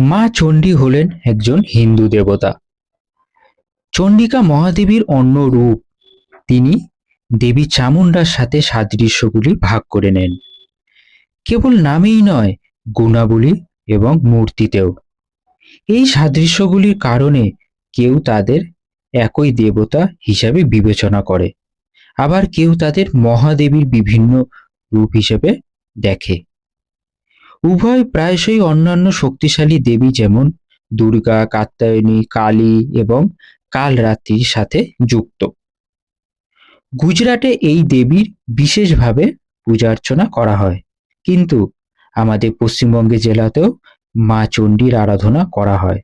মা চণ্ডী হলেন একজন হিন্দু দেবতা। চণ্ডিকা মহাদেবীর অন্য রূপ। তিনি দেবী চামুণ্ডার সাথে সাদৃশ্যগুলি ভাগ করে নেন। কেবল নামেই নয়, গুণাবলী এবং মূর্তিতেও। এই সাদৃশ্যগুলির কারণে কেউ তাদের একই দেবতা হিসাবে বিবেচনা করে। আবার কেউ তাদের মহাদেবীর বিভিন্ন রূপ হিসেবে দেখে। উভয় প্রায়শই অন্যান্য শক্তিশালী দেবী যেমন দুর্গা, কাত্যায়নী, কালী এবং কালরাত্রির সাথে যুক্ত। গুজরাটে এই দেবীর বিশেষভাবে পূজা অর্চনা করা হয়। কিন্তু আমাদের পশ্চিমবঙ্গে জেলাতেও মা চণ্ডীর আরাধনা করা হয়।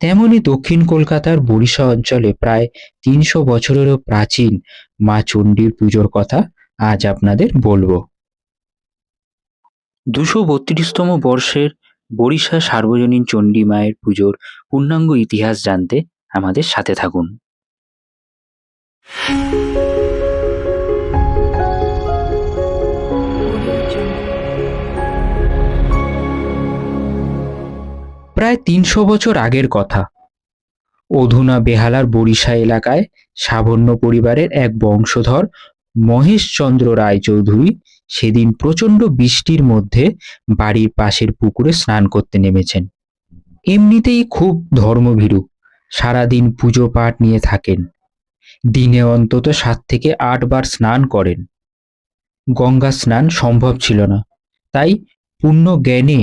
তেমনি দক্ষিণ কলকাতার বরিশা অঞ্চলে প্রায় তিনশো বছরেরও প্রাচীন মা চণ্ডীর পুজোর কথা আজ আপনাদের বলব। দুশো বত্রিশতম বর্ষের বরিশা সার্বজনীন চণ্ডী মায়ের পুজোর পূর্ণাঙ্গ ইতিহাস জানতে আমাদের সাথে থাকুন। প্রায় তিনশো বছর আগের কথা। অধুনা বেহালার বরিশা এলাকায় সাবর্ণ পরিবারের এক বংশধর মহেশচন্দ্র রায়চৌধুরী সেদিন প্রচণ্ড বৃষ্টির মধ্যে বাড়ির পাশের পুকুরে স্নান করতে নেমেছেন। এমনিতেই খুব ধর্মভীরু, সারাদিন পুজো পাঠ নিয়ে থাকেন। দিনে অন্তত সাত থেকে আট বার স্নান করেন। গঙ্গা স্নান সম্ভব ছিল না, তাই পূর্ণ জ্ঞানে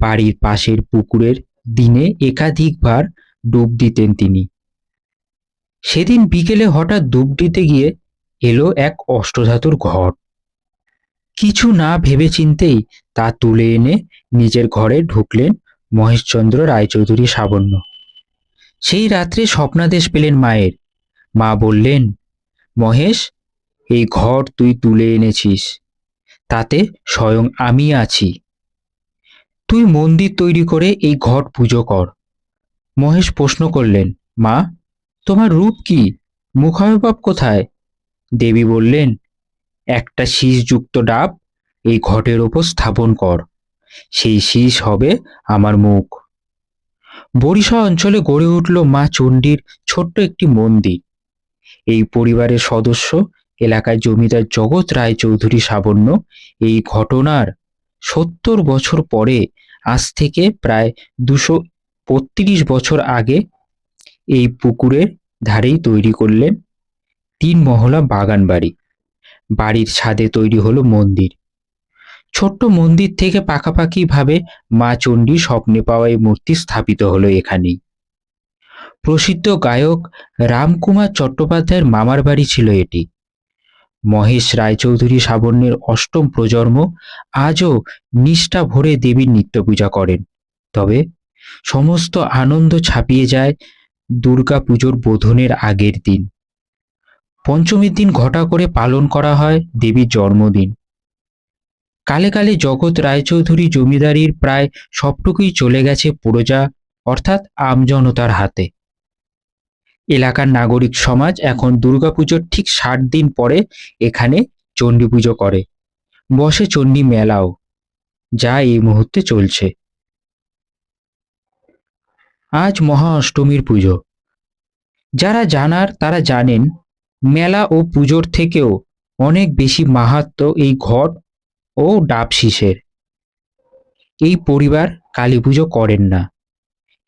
বাড়ির পাশের পুকুরের দিনে একাধিকবার ডুব দিতেন তিনি। সেদিন বিকেলে হঠাৎ ডুব দিতে গিয়ে এলো এক অষ্টধাতুর ঘট। কিছু না ভেবেচিন্তেই তা তুলে এনে নিজের ঘরে ঢুকলেন মহেশচন্দ্র রায়চৌধুরী সাবর্ণ। সেই রাত্রে স্বপ্নাদেশ পেলেন মায়ের। মা বললেন, মহেশ, এই ঘর তুই তুলে এনেছিস। তাতে স্বয়ং আমি আছি। তুই মন্দির তৈরি করে এই ঘট পুজো কর। মহেশ প্রশ্ন করলেন, মা, তোমার রূপ কি? মুখাবয়ব কোথায়? দেবী বললেন একটা শীষযুক্ত ডাব এই ঘটের ওপর স্থাপন কর। সেই শীষ হবে আমার মুখ। বরিশা অঞ্চলে গড়ে উঠল মা চণ্ডীর ছোট্ট একটি মন্দির। এই পরিবারের সদস্য এলাকায় জমিদার জগৎ রায় চৌধুরী সাবর্ণ এই ঘটনার সত্তর বছর পরে, আজ থেকে প্রায় দুশো বত্রিশ বছর আগে এই পুকুরের ধারেই তৈরি করলেন তিন মহলা বাগান বাড়ি বাড়ির ছাদে তৈরি হলো মন্দির। ছোট্ট মন্দির থেকে পাকাপাকি ভাবে মা চণ্ডী স্বপ্নে পাওয়া এই মূর্তি স্থাপিত হলো এখানেই। প্রসিদ্ধ গায়ক রামকুমার চট্টোপাধ্যায়ের মামার বাড়ি ছিল এটি। মহেশ রায়চৌধুরী সাবর্ণের অষ্টম প্রজন্ম আজও নিষ্ঠা ভরে দেবীর নিত্য পূজা করেন। তবে সমস্ত আনন্দ ছাপিয়ে যায় দুর্গা পুজোর বোধনের আগের দিন। পঞ্চমীর দিন ঘটা করে পালন করা হয় দেবীর জন্মদিন। কালে কালে জগৎ রায়চৌধুরী জমিদারির প্রায় সবটুকুই চলে গেছে প্রজা, অর্থাৎ আমজনতার হাতে। এলাকার নাগরিক সমাজ এখন দুর্গাপুজোর ঠিক ষাট দিন পরে এখানে চণ্ডী পুজো করে। বসে চণ্ডী মেলাও, যা এই মুহূর্তে চলছে। আজ মহা অষ্টমীর পুজো। যারা জানার তারা জানেন মেলা ও পুজোর থেকেও অনেক বেশি মাহাত্ম এই ঘট ও ডাব শীষের। এই পরিবার কালী পুজো করেন না।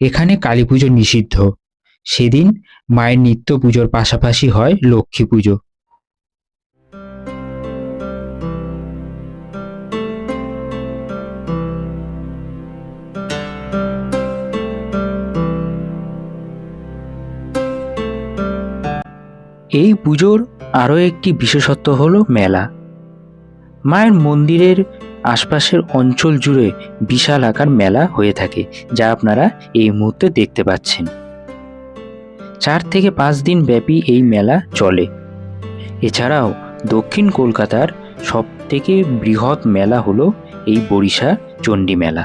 এখানে কালী পুজো নিষিদ্ধ। সেদিন মায়ের নিত্য পুজোর পাশাপাশি হয় লক্ষ্মী পুজো। এই পুজোর আরও একটি বিশেষত্ব হলো মেলা। মায়ের মন্দিরের আশপাশের অঞ্চল জুড়ে বিশাল আকার মেলা হয়ে থাকে, যা আপনারা এই মুহূর্তে দেখতে পাচ্ছেন। চার থেকে পাঁচ দিন ব্যাপী এই মেলা চলে। এছাড়াও দক্ষিণ কলকাতার সব থেকে বৃহৎ মেলা হলো এই বরিশা চণ্ডী মেলা।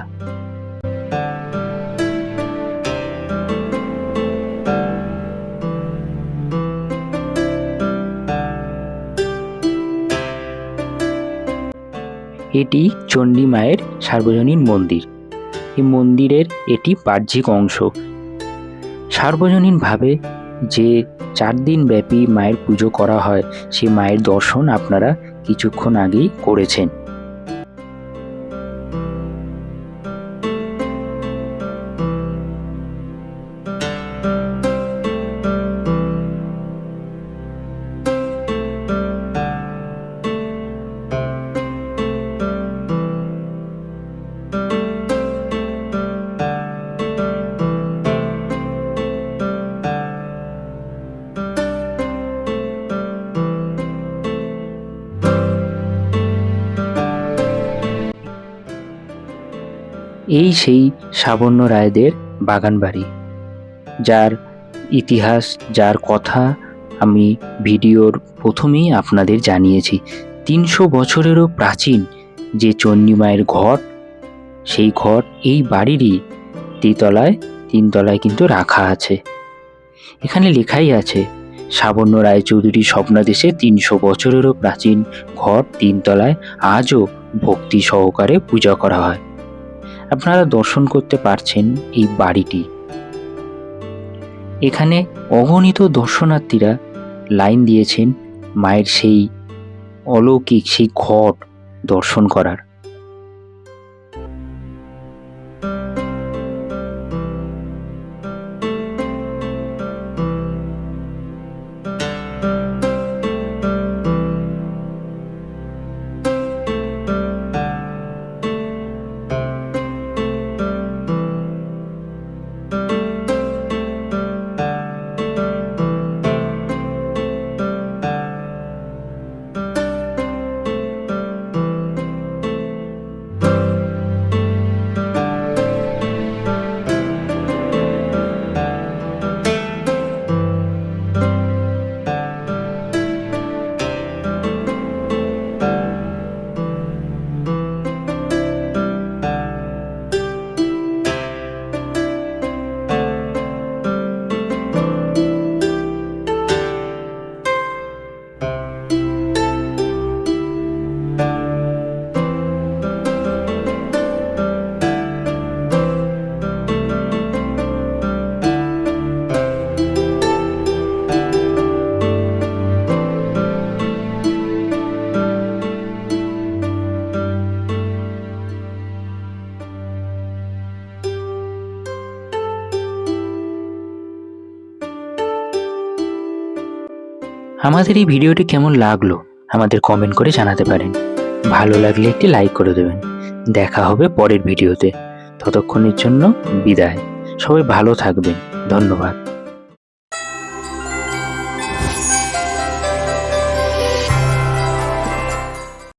এটি চণ্ডী মায়ের সার্বজনীন মন্দির। এই মন্দিরের এটি বাহ্যিক অংশ। সার্বজনীনভাবে যে চার দিন ব্যাপী মায়ের পুজো করা হয়, সে মায়ের দর্শন আপনারা কিছুক্ষণ আগেই করেছেন। এই সেই সাবর্ণ রায়দের বাগান বাড়ি, যার ইতিহাস, যার কথা আমি ভিডিওর প্রথমেই আপনাদের জানিয়েছি। তিনশো বছরেরও প্রাচীন যে চণ্ডীমায়ের ঘর সেই ঘর এই বাড়িরই দ্বিতলায় তিনতলায় কিন্তু রাখা আছে। এখানে লেখাই আছে, সাবর্ণ রায়চৌধুরী স্বপ্নাদেশে তিনশো বছরেরও প্রাচীন ঘর তিনতলায় আজও ভক্তি সহকারে পূজা করা হয়। আপনারা দর্শন করতে পারছেন এই বাড়িটি। এখানে অগণিত দর্শনার্থীরা লাইন দিয়েছেন মায়ের সেই অলৌকিক সেই ঘট দর্শন করার। আমাদের এই ভিডিওটি কেমন লাগল আমাদের কমেন্ট করে জানাতে পারেন। ভালো লাগলে একটি লাইক করে দেবেন। দেখা হবে পরের ভিডিওতে। ততক্ষণের জন্য বিদায়। সবাই ভালো থাকবেন। ধন্যবাদ।